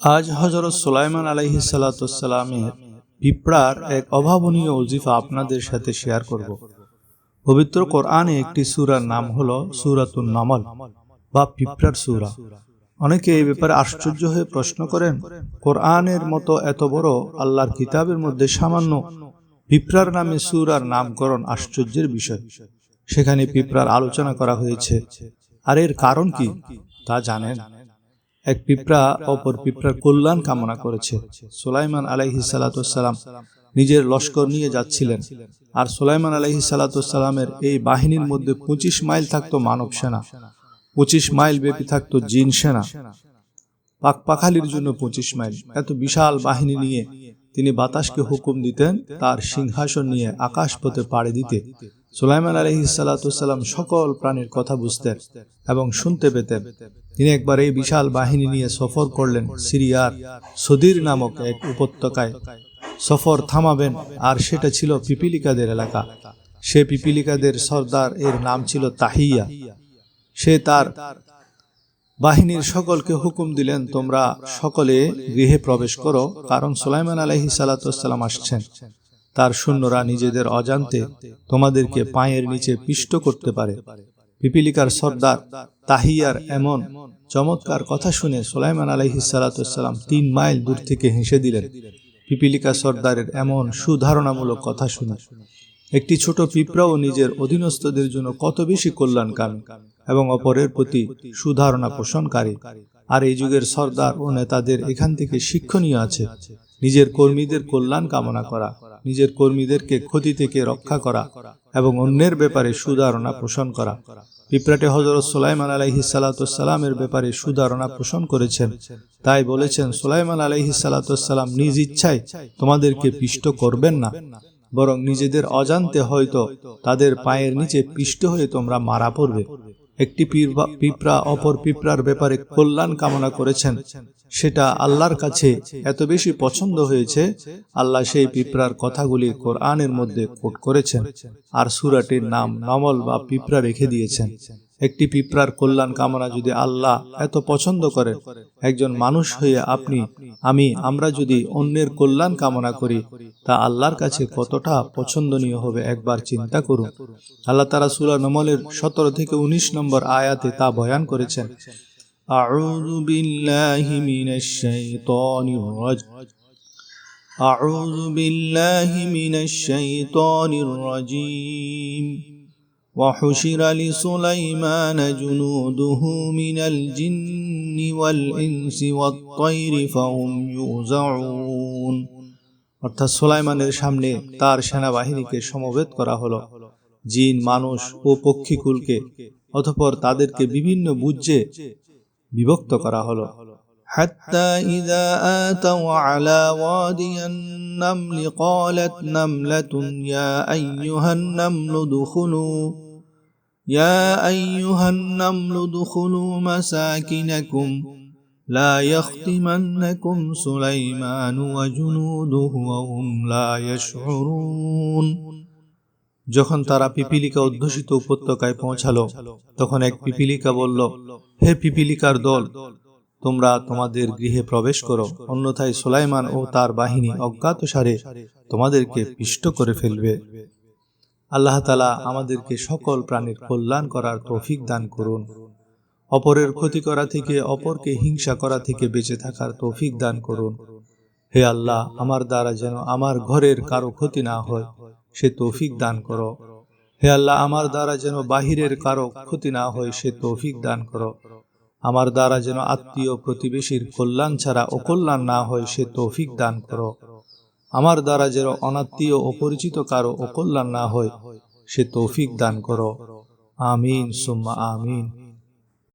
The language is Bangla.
আজ হজরত সুলাইমান আলাইহি সালাতামের পিঁপড়ার এক অভাবনীয় অজিফা আপনাদের সাথে শেয়ার করব। পবিত্র কোরআনে একটি সুরার নাম হলো সুরাতুন নমল বা পিঁপড়ার সূরা। অনেকে এই ব্যাপারে আশ্চর্য হয়ে প্রশ্ন করেন, কোরআনের মতো এত বড় আল্লাহর কিতাবের মধ্যে সামান্য পিঁপড়ার নামে সুরার নামকরণ আশ্চর্যের বিষয়। সেখানে পিঁপড়ার আলোচনা করা হয়েছে। আর এর কারণ কি তা জানেন? এক পিঁপড়া অপর পিঁপড়ার কল্যাণ কামনা করেছে। সুলাইমান আলাইহি সালাতাম নিজের লস্কর নিয়ে যাচ্ছিলেন। আর সুলাইমান আলাইহি সালাতামের এই বাহিনীর মধ্যে পঁচিশ মাইল থাকতো মানব সেনা। পঁচিশ মাইল ব্যাপী থাকতো জিন সেনা। পাক পাখালির জন্য পঁচিশ মাইল। এত বিশাল বাহিনী নিয়ে তিনি বাতাসকে হুকুম দিতেন তার সিংহাসন নিয়ে আকাশ পথে পাড়ি দিতে। সুলাইমান আলহি সাল্লাম সকল প্রাণীর কথা বুঝতেন এবং শুনতে পেতেন। তিনি একবার এই বিশাল বাহিনী নিয়ে সফর করলেন সিরিয়ার সদির নামক এক উপত্যকায়। সফর থামাবেন, আর সেটা ছিল পিপিলিকাদের এলাকা। সে পিপিলিকাদের সর্দার, এর নাম ছিল তাহিয়া। সে তার বাহিনীর সকলকে হুকুম দিলেন, তোমরা সকলে গৃহে প্রবেশ করো, কারণ সুলাইমান আলহি সাল্লাম আসছেন। তার সৈন্যরা নিজেদের অজান্তে তোমাদেরকে পায়ের নিচে পিষ্ট করতে পারে। পিপিলিকার সর্দার তাহিয়ার এমন চমৎকার কথা শুনে সোলাইমান আলহি সাল্লাম তিন মাইল দূর থেকে হেসে দিলেন। পিপিলিকা সর্দারের এমন সুধারণামূলক কথা শুনে একটি ছোট পিঁপড়াও নিজের অধীনস্থদের জন্য কত বেশি কল্যাণকামী এবং অপরের প্রতি সুধারণা পোষণকারী। আর এই যুগের সর্দার ও নেতাদের এখান থেকে শিক্ষণীয় আছে। নিজের কর্মীদের কল্যাণ কামনা করা, নিজের কর্মীদেরকে ক্ষতি থেকে রক্ষা করা এবং অন্যের ব্যাপারে সুধারণা পোষণ করা। পিঁপড়াটে হজরত সোলাইমান আলাইহি সালাতামের ব্যাপারে সুধারণা পোষণ করেছেন। তাই বলেছেন, সোলাইমান আলাইহি সালাতাম নিজ ইচ্ছায় তোমাদেরকে পিষ্ট করবেন না। বরং নিজেদের অজান্তে হয়তো তাদের পায়ের নিচে পিষ্ট হয়ে তোমরা মারা পড়বে। একটি পিঁপড়া অপর পিঁপড়ার ব্যাপারে কল্যাণ কামনা করেছেন। সেটা আল্লাহর কাছে এত বেশি পছন্দ হয়েছে, আল্লাহ সেই পিঁপড়ার কথাগুলি কোরআনের মধ্যে কোট করেছেন আর সুরাটির নাম নমল বা পিঁপড়া রেখে দিয়েছেন। একটি পিঁপড়ার কল্যাণ কামনা যদি আল্লাহ এত পছন্দ করেন একজন মানুষ হয়ে আপনি আমি আমরা যদি অন্যের কল্যাণ কামনা করি তা আল্লাহর কাছে কতটা পছন্দনীয় হবে একবার চিন্তা করুন আল্লাহ তারা সুরা নমলের সতেরো থেকে উনিশ নম্বর আয়াতে তা বয়ান করেছেন أعوذ بالله من الشيطان الرجيم أعوذ بالله من الشيطان الرجيم وحشر لسليمان جنوده من الجن والإنس والطير فهم يوزعون অর্থাৎ সোলাইমানের সামনে তার সেনাবাহিনীকে সমবেত করা হলো জিন মানুষ ও পক্ষীকুলকে অতপর তাদেরকে বিভিন্ন বুঝে বিভক্ত করা হলো حتى إذا آتوا على وادي النمل قالت نملة يا أيها النمل ادخلوا يا أيها النمل ادخلوا مساكنكم لا يختمنكم سليمان وجنوده وهم لا يشعرون যখন তারা পিপিলিকা অধ্যুষিত উপত্যকায় পৌঁছালো তখন এক পিপিলিকা বলল হে পিপিলিকার দল তোমরা তোমাদের গৃহে প্রবেশ করো, অন্যথায় সোলাইমান ও তার বাহিনী অজ্ঞাতসারে তোমাদেরকে পিষ্ট করে ফেলবে। আল্লাহ তালা আমাদেরকে সকল প্রাণীর কল্যাণ করার তৌফিক দান করুন। অপরের ক্ষতি করা থেকে, অপরকে হিংসা করা থেকে বেঁচে থাকার তৌফিক দান করুন। হে আল্লাহ, আমার দ্বারা যেন আমার ঘরের কারও ক্ষতি না হয়, সে তৌফিক দান করো। হে আল্লাহ, আমার দ্বারা যেন বাহিরের কারও ক্ষতি না হয়, সে তৌফিক দান করো। আমার দ্বারা যেন আত্মীয় প্রতিবেশীর কল্যাণ ছাড়া অকল্যাণ না হয়, সে তৌফিক দান করো। আমার দ্বারা যেন অনাত্মীয় অপরিচিত কারও অকল্যাণ না হয়, সে তৌফিক দান করো। আমিন, সুম্মা আমিন।